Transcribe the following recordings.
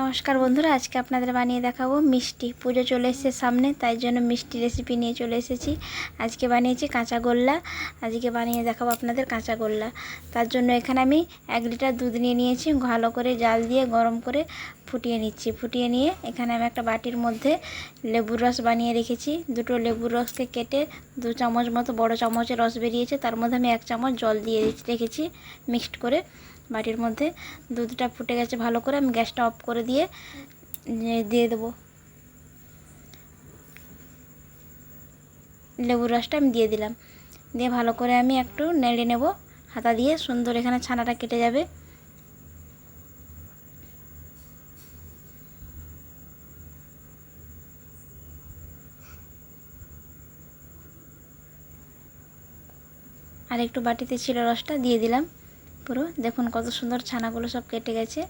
নমস্কার বন্ধুরা, আজকে আপনাদের বানিয়ে দেখাবো মিষ্টি। পুজো চলে এসেছে সামনে, তাই জন্য মিষ্টি রেসিপি নিয়ে চলে এসেছি। আজকে বানিয়েছি কাঁচা গোল্লা, আজকে বানিয়ে দেখাবো আপনাদের কাঁচা গোল্লা। তার জন্য এখানে আমি এক লিটার দুধ নিয়ে নিয়েছি, ভালো করে জাল দিয়ে গরম করে ফুটিয়ে নিচ্ছি। ফুটিয়ে নিয়ে এখানে আমি একটা বাটির মধ্যে লেবুর রস বানিয়ে রেখেছি। দুটো লেবুর রসকে কেটে দু চামচ মতো বড় চামচের রস বেরিয়েছে, তার মধ্যে আমি এক চামচ জল দিয়ে রেখেছি, মিক্সড করে। বাটির মধ্যে দুধটা ফুটে গেছে ভালো করে, আমি গ্যাসটা অফ করে দিয়ে দিয়ে দেবো। লেবুর রসটা আমি দিয়ে দিলাম। দিয়ে ভালো করে আমি একটু নেড়ে নেব, হাতা দিয়ে সুন্দর এখানে ছানাটা কেটে যাবে। আর একটু বাটিতে ছিল রসটা দিয়ে দিলাম। পুরো। দেখুন কত সুন্দর ছানাগুলো সব কেটে গেছে।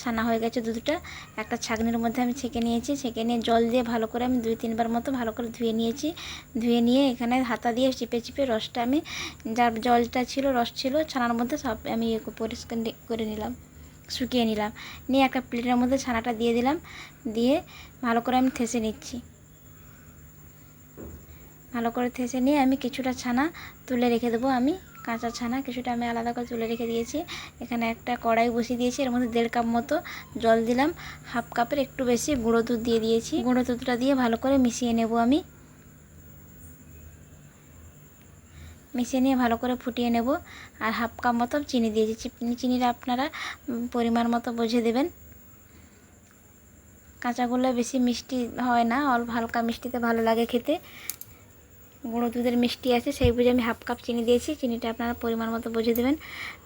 ছানা হয়ে গেছে দুধটা। একটা ছাগনির মধ্যে আমি ছেঁকে নিয়েছি। ছেঁকে নিয়ে জল দিয়ে ভালো করে আমি দুই তিনবার মতো ভালো করে ধুয়ে নিয়েছি। ধুয়ে নিয়ে এখানে হাতা দিয়ে চিপে চিপে রসটা আমি যার জলটা ছিল, রস ছিল, ছানার মধ্যে সব আমি পরিষ্কার করে নিলাম, শুকিয়ে নিলাম। নিয়ে একটা প্লেটের মধ্যে ছানাটা দিয়ে দিলাম। দিয়ে ভালো করে আমি থেসে নিচ্ছি। ভালো করে থেসে নিয়ে আমি কিছুটা ছানা তুলে রেখে দেবো আমি। কাঁচা ছানা, কিছুটা আমি আলাদা করে তুলে রেখে দিয়েছি। এখানে একটা কড়াই বসিয়ে দিয়েছি, এর মধ্যে দেড় কাপ মতো জল দিলাম। হাফ কাপের একটু বেশি গুঁড়ো দুধ দিয়ে দিয়েছি। গুঁড়ো দুধটা দিয়ে ভালো করে মিশিয়ে নেব আমি। মিশিয়ে নিয়ে ভালো করে ফুটিয়ে নেব। আর হাফ কাপ মতো চিনি দিয়েছি। চিনি চিনিটা আপনারা পরিমাণ মতো বুঝে দেবেন। কাঁচাগুলো বেশি মিষ্টি হয় না, অল্প হালকা মিষ্টিতে ভালো লাগে খেতে। গুঁড়ো দুধের মিষ্টি আছে, সেই বুঝে আমি হাফ কাপ চিনি দিয়েছি। চিনিটা আপনারা পরিমাণ মতো বুঝে দেবেন।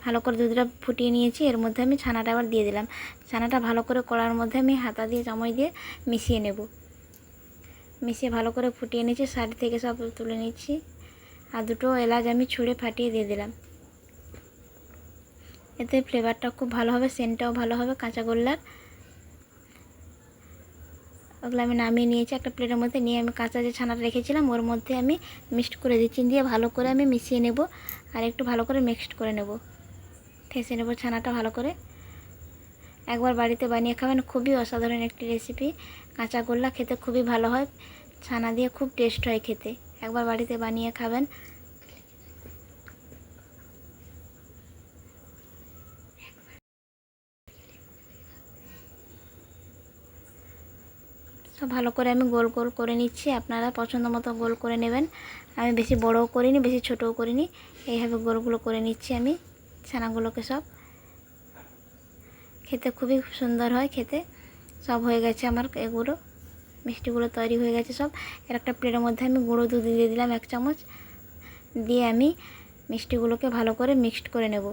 ভালো করে দুধটা ফুটিয়ে নিয়েছি, এর মধ্যে আমি ছানাটা আবার দিয়ে দিলাম। ছানাটা ভালো করে কড়ার মধ্যে আমি হাতা দিয়ে, চামচ দিয়ে মিশিয়ে নেব। মিশিয়ে ভালো করে ফুটিয়ে নিয়েছি, সাইড থেকে সব তুলে নিচ্ছি। আর দুটো এলাচ আমি ছুঁড়ে ফাটিয়ে দিয়ে দিলাম। এতে ফ্লেভারটা খুব ভালো হবে সেন্টটাও ভালো হবে, কাঁচা গোল্লার। ওগুলো আমি নামিয়ে নিয়েছি, একটা প্লেটের মধ্যে নিয়ে আমি কাঁচা যে ছানাটা রেখেছিলাম, ওর মধ্যে আমি মিক্সড করে দিচ্ছি দিয়ে ভালো করে আমি মিশিয়ে নেব আর একটু ভালো করে মিক্সড করে নেব। ঠেসে নেব ছানাটা ভালো করে। একবার বাড়িতে বানিয়ে খাবেন, খুবই অসাধারণ একটি রেসিপি কাঁচা গোল্লা খেতে খুবই ভালো হয়, ছানা দিয়ে খুব টেস্ট হয় খেতে। একবার বাড়িতে বানিয়ে খাবেন। সব ভালো করে আমি গোল গোল করে নিচ্ছি। আপনারা পছন্দ মতো গোল করে নেবেন। আমি বেশি বড়ও করিনি, বেশি ছোটও করিনি। এইভাবে গোলগুলো করে নিচ্ছি আমি, ছানাগুলোকে সব। খেতে খুবই সুন্দর হয় খেতে। সব হয়ে গেছে আমার এগুলো। মিষ্টিগুলো তৈরি হয়ে গেছে সব। এর একটা প্লেটের মধ্যে আমি গুঁড়ো দুধ দিয়ে দিলাম এক চামচ। দিয়ে আমি মিষ্টিগুলোকে ভালো করে মিক্সড করে নেব।